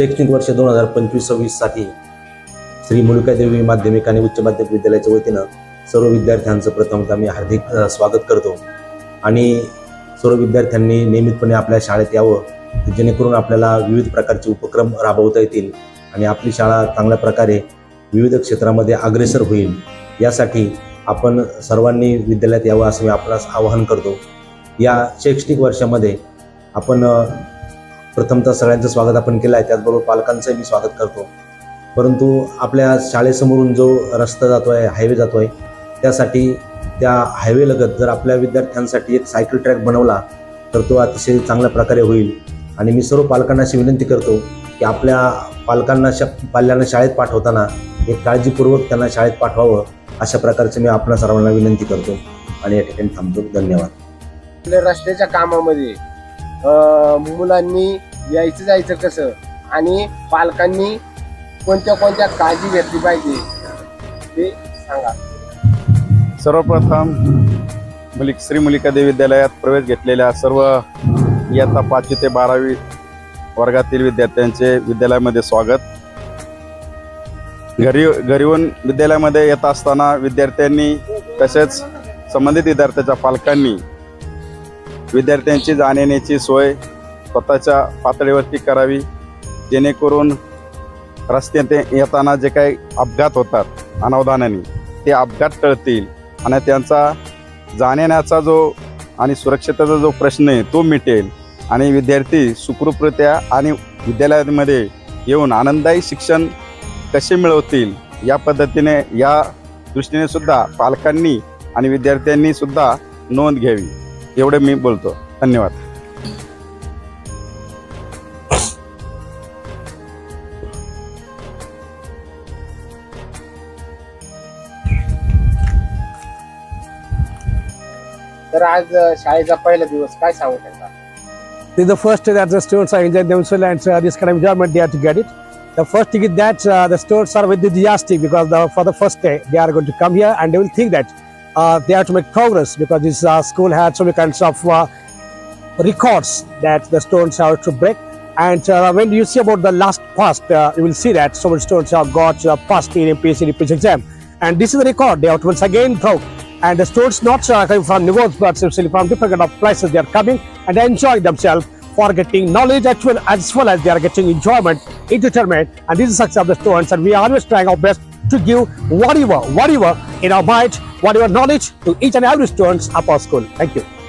शैक्षणिक वर्ष दोन हजार पंचवीस सव्वीससाठी श्री मुलुकादेवी माध्यमिक आणि उच्च माध्यमिक विद्यालयाच्या वतीनं सर्व विद्यार्थ्यांचं प्रथमतः मी हार्दिक स्वागत करतो. आणि सर्व विद्यार्थ्यांनी नियमितपणे आपल्या शाळेत यावं जेणेकरून आपल्याला विविध प्रकारचे उपक्रम राबवता येतील आणि आपली शाळा चांगल्या प्रकारे विविध क्षेत्रामध्ये अग्रेसर होईल. यासाठी आपण सर्वांनी विद्यालयात यावं असं मी आपणास आवाहन करतो. या शैक्षणिक वर्षामध्ये आपण प्रथमतः सगळ्यांचं स्वागत आपण केलं आहे. त्याचबरोबर पालकांचंही मी स्वागत करतो. परंतु आपल्या शाळेसमोरून जो रस्ता जातो आहे हायवे जातो आहे त्यासाठी त्या हायवेलगत जर आपल्या विद्यार्थ्यांसाठी एक सायकल ट्रॅक बनवला तर तो अतिशय चांगल्या प्रकारे होईल. आणि मी सर्व पालकांना अशी विनंती करतो की आपल्या पालकांना शा पाल्यांना शाळेत पाठवताना एक काळजीपूर्वक त्यांना शाळेत पाठवावं अशा प्रकारचं मी आपणा सर्वांना विनंती करतो. आणि या ठिकाणी थांबतो. धन्यवाद. रस्त्याच्या कामामध्ये मुलांनी यायचं जायचं कसं? आणि पालकांनी कोणत्या कोणत्या काळजी घेतली पाहिजे? ते सांगा. सर्वप्रथम मुली श्री मुलिका देवी विद्यालयात प्रवेश घेतलेल्या सर्व इयत्ता पाचवी ते बारावी वर्गातील विद्यार्थ्यांचे विद्यालयामध्ये स्वागत. घरी घरीहून विद्यालयामध्ये येत असताना विद्यार्थ्यांनी तसेच संबंधित विद्यार्थ्याच्या पालकांनी विद्यार्थ्यांची जाण्याची सोय स्वतःच्या पातळीवरती करावी जेणेकरून रस्त्यात येताना जे काही अपघात होतात अनावधानाने ते अपघात टळतील आणि त्यांचा जाण्याचा जो आणि सुरक्षतेचा जो प्रश्न आहे तो मिटेल आणि विद्यार्थी सुखरूपरित्या आणि विद्यालयामध्ये येऊन आनंददायी शिक्षण कसे मिळवतील या पद्धतीने या दृष्टीने सुद्धा पालकांनी आणि विद्यार्थ्यांनी सुद्धा नोंद घ्यावी. एवढे मी बोलतो धन्यवाद तर आज शाळेचा पहिला दिवस काय सांगू त्यांना the first day that the students are enjoying themselves and uh, this kind of enjoyment they have to get it. The first thing is that uh, the students are very enthusiastic because the, for the first day they are going to come here and they will think that uh, they have to make progress because this uh, school had so many kinds of uh, records that the students have to break. And uh, when you see about the last past, uh, you will see that so many students have got uh, passed in MPSC UPSC exam. And this is the record they have to once again broke. And the students not uh, coming from Nivos, but from different kind of places they are coming and enjoying themselves for getting knowledge as well as, well as they are getting enjoyment, entertainment. And this is the success of the students. And we are always trying our best to give whatever, whatever in our mind, whatever knowledge to each and every students of our school. Thank you.